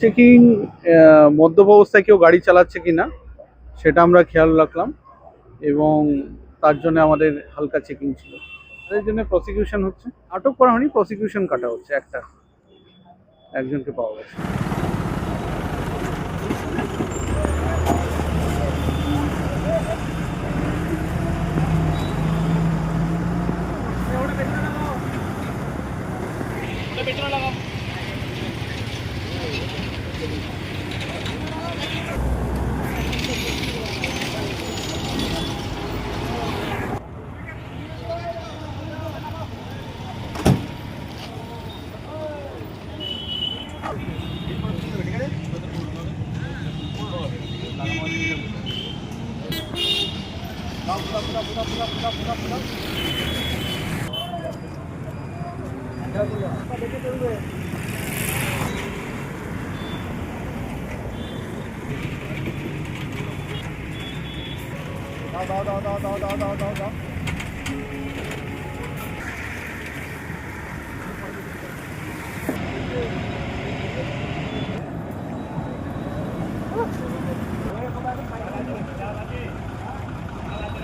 Checking মদ্যপ অবস্থায় কেউ গাড়ি চালাচ্ছে কি না সেটা আমরা খেয়াল রাখলাম এবং তার জন্য আমাদের হালকা চেকিং ছিল। তাদের জন্য প্রসিকিউশন হচ্ছে। আটক করা হয়নি প্রসিকিউশন কাটা হচ্ছে একটা। একজনকে পাওয়া গেছে। দাও দাও দাও দাও দাও দাও দাও দাও